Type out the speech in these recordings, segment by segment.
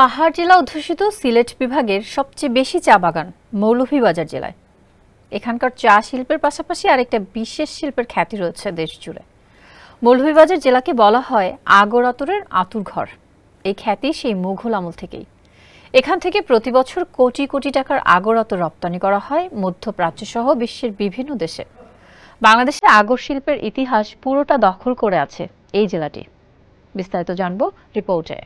পাহাড় জেলা অধ্যুষিত সিলেট বিভাগের সবচেয়ে বেশি চা বাগান মৌলভীবাজার জেলায়। এখানকার চা শিল্পের পাশাপাশি আরেকটা বিশেষ শিল্পের খ্যাতি রয়েছে দেশ জুড়ে। মৌলভীবাজার জেলাকে বলা হয় আগর আতরের আতুর ঘর। এই খ্যাতি সেই মুঘল আমল থেকেই। এখান থেকে প্রতি বছর কোটি কোটি টাকার আগর আতর রপ্তানি করা হয় মধ্যপ্রাচ্য সহ বিশ্বের বিভিন্ন দেশে। বাংলাদেশে আগর শিল্পের ইতিহাস পুরোটা দখল করে আছে এই জেলাটি। বিস্তারিত জানব রিপোর্টে।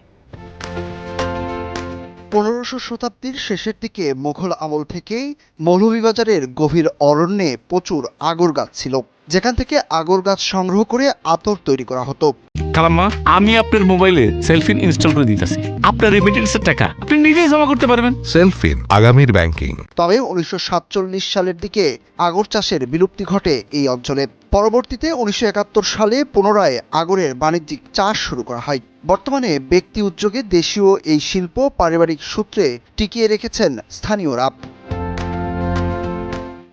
পনেরোশো শতাব্দীর শেষের দিকে মোঘল আমল থেকেই মৌলভীবাজারের গভীর অরণ্যে প্রচুর আগর গাছ ছিল, যেখান থেকে আগর গাছ সংগ্রহ করে আতর তৈরি করা হতো। খালাম্মা আমি আপনার মোবাইলে সেলফিন ইনস্টল করে দিতেছি। আপনার রেমিটেন্সের টাকা আপনি নিজেই জমা করতে পারবেন। সেলফিন আগামীর ব্যাংকিং তবে উনিশশো সাতচল্লিশ সালের দিকে আগর চাষের বিলুপ্তি ঘটে এই অঞ্চলে। পরবর্তীতে উনিশশো একাত্তর সালে পুনরায় আগরের বাণিজ্যিক চাষ শুরু করা হয়। বর্তমানে ব্যক্তি উদ্যোগে দেশীয় এই শিল্প পারিবারিক সূত্রে টিকিয়ে রেখেছেন স্থানীয়রা।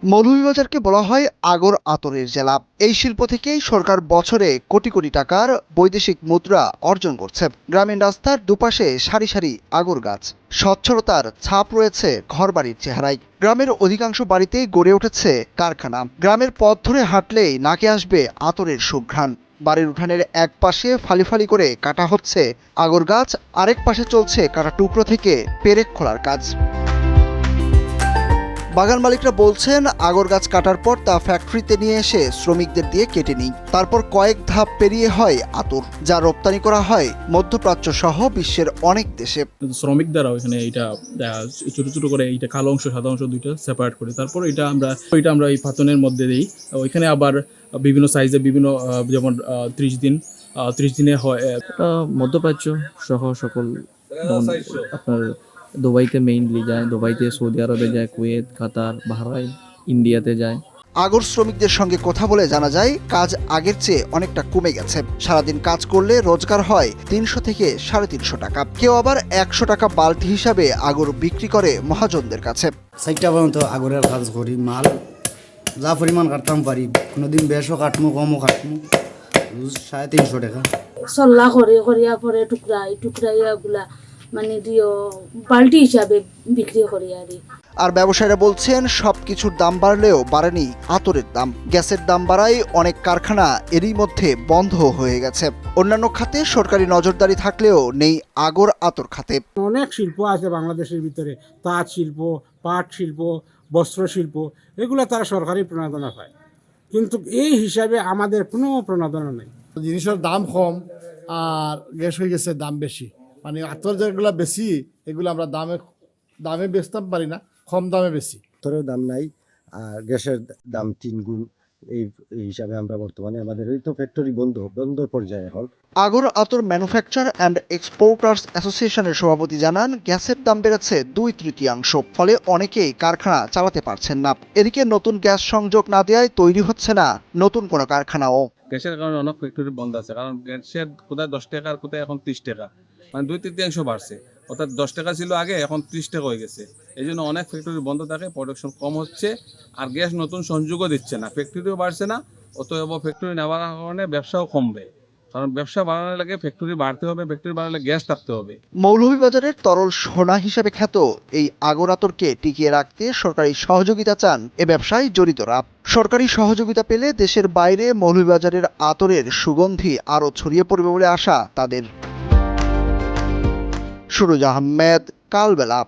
মৌলভীবাজারকে বলা হয় আগর আতরের জেলা। এই শিল্প থেকেই সরকার বছরে কোটি কোটি টাকার বৈদেশিক মুদ্রা অর্জন করছে। গ্রামীণ রাস্তার দুপাশে সারি সারি আগর গাছ। স্বচ্ছলতার ছাপ রয়েছে ঘরবাড়ির চেহারায়। গ্রামের অধিকাংশ বাড়িতেই গড়ে উঠেছে কারখানা। গ্রামের পথ ধরে হাঁটলেই নাকে আসবে আতরের সুঘ্রাণ বাড়ির উঠানের এক পাশে ফালি ফালি করে কাটা হচ্ছে আগর গাছ, আরেক পাশে চলছে কাটা টুকরো থেকে পেরেক খোলার কাজ। বাগান মালিকরা বলছেন আগর গাছ কাটার পর তা ফ্যাক্টরিতে নিয়ে এসে শ্রমিকদের দিয়ে কেটে নিই। তারপর কয়েক ধাপ পেরিয়ে হয় আতর যা রপ্তানি করা হয় মধ্যপ্রাচ্য সহ বিশ্বের অনেক দেশে। শ্রমিক দ্বারা ওইখানে এটা ছোট ছোট করে এইটা কালো অংশ সাদা অংশ দুইটা সেপারেট করে। তারপর এটা আমরা এটা আমরা এই পাতনের মধ্যে দিই। ওইখানে আবার বিভিন্ন সাইজে বিভিন্ন যেমন ত্রিশ দিন ত্রিশ দিনে হয় মধ্যপ্রাচ্য সহ সকল আপনার দুবাইতে মেইনলি যায় দুবাইতে সৌদি আরবে যায় কুয়েত কাতার বাহরাইন ইন্ডিয়াতে যায়। আগর শ্রমিকদের সঙ্গে কথা বলে জানা যায় কাজ আগের চেয়ে অনেকটা কমে গেছে। সারাদিন কাজ করলে রোজগার হয় তিনশো থেকে সাড়ে তিনশো টাকা। কেউ আবার একশো টাকা বালতি হিসাবে আগর বিক্রি করে মহাজনদের কাছে। চারটা পর্যন্ত আগরের কাজ করি মাল যা পরিমাণ কাটতাম পারি। কোনোদিন বেশও কাটমু কমও কাটমু। রোজ সাড়ে তিনশো টাকা। চল্লা করে করিয়া পরে টুকরাই টুকরাইয়া গুলা। মানে দিও বাল্টি হিসাবে বিক্রি করি আর আর ব্যবসায়ীরা বলছেন সব কিছুর দাম বাড়লেও বাড়েনি আতরের দাম। গ্যাসের দাম বাড়ায় অনেক কারখানা এরই মধ্যে বন্ধ হয়ে গেছে। অন্যান্য খাতে সরকারি নজরদারি থাকলেও নেই আগর আতর খাতে। অনেক শিল্প আছে বাংলাদেশের ভিতরে। তাঁত শিল্প পাট শিল্প বস্ত্র শিল্প এগুলো তারা সরকারি প্রণোদনা পায়। কিন্তু এই হিসাবে আমাদের কোনো প্রণোদনা নেই। জিনিসের দাম কম আর গ্যাস হয়ে গেছে দাম বেশি। মানে আতর যেগুলো বেশি এগুলো আমরা দামে দামে বেচতে পারি না কম দামে বেশি তোরেও দাম নাই আর গ্যাসের দাম তিন গুণ এই এই হিসাবে আমরা বর্তমানে আমাদের এই তো ফ্যাক্টরি বন্ধ বন্ধ পর্যায়ে এখন। আগর আতর ম্যানুফ্যাকচার অ্যান্ড এক্সপোর্টার্স অ্যাসোসিয়েশনের সভাপতি জানান গ্যাসের দাম বেড়েছে দুই তৃতীয়াংশ ফলে অনেকেই কারখানা চালাতে পারছেন না। এদিকে নতুন গ্যাস সংযোগ না দেওয়ায় তৈরি হচ্ছে না নতুন কোনো কারখানাও। গ্যাসের কারণে অনেক ফ্যাক্টরি বন্ধ আছে কারণ গ্যাসের কোথায় দশ টাকা আর কোথায় এখন ত্রিশ টাকা। মানে দুই তৃতীয়াংশ বাড়ছে। অর্থাৎ দশ টাকা ছিল আগে, এখন ত্রিশ টাকা হয়ে গেছে। এই জন্য অনেক ফ্যাক্টরি বন্ধ থাকে প্রোডাকশন কম হচ্ছে, আর গ্যাস নতুন সংযোগও দিচ্ছে না। ফ্যাক্টরিও বাড়ছে না, অতএব ফ্যাক্টরি নেওয়ার কারণে ব্যবসাও কমবে। কারণ ব্যবসা বাড়ানোর লাগে ফ্যাক্টরি বাড়তে হবে ফ্যাক্টরি বাড়ালে গ্যাস থাকতে হবে। মৌলভীবাজারের তরল সোনা হিসেবে খ্যাত এই আগর আতরকে টিকিয়ে রাখতে সরকারি সহযোগিতা চান এ ব্যবসায় জড়িতরা। সরকারি সহযোগিতা পেলে দেশের বাইরে মৌলভীবাজারের আতরের সুগন্ধি আরও ছড়িয়ে পড়বে বলে আশা তাদের। সুরজ আহমেদ কালবেলা।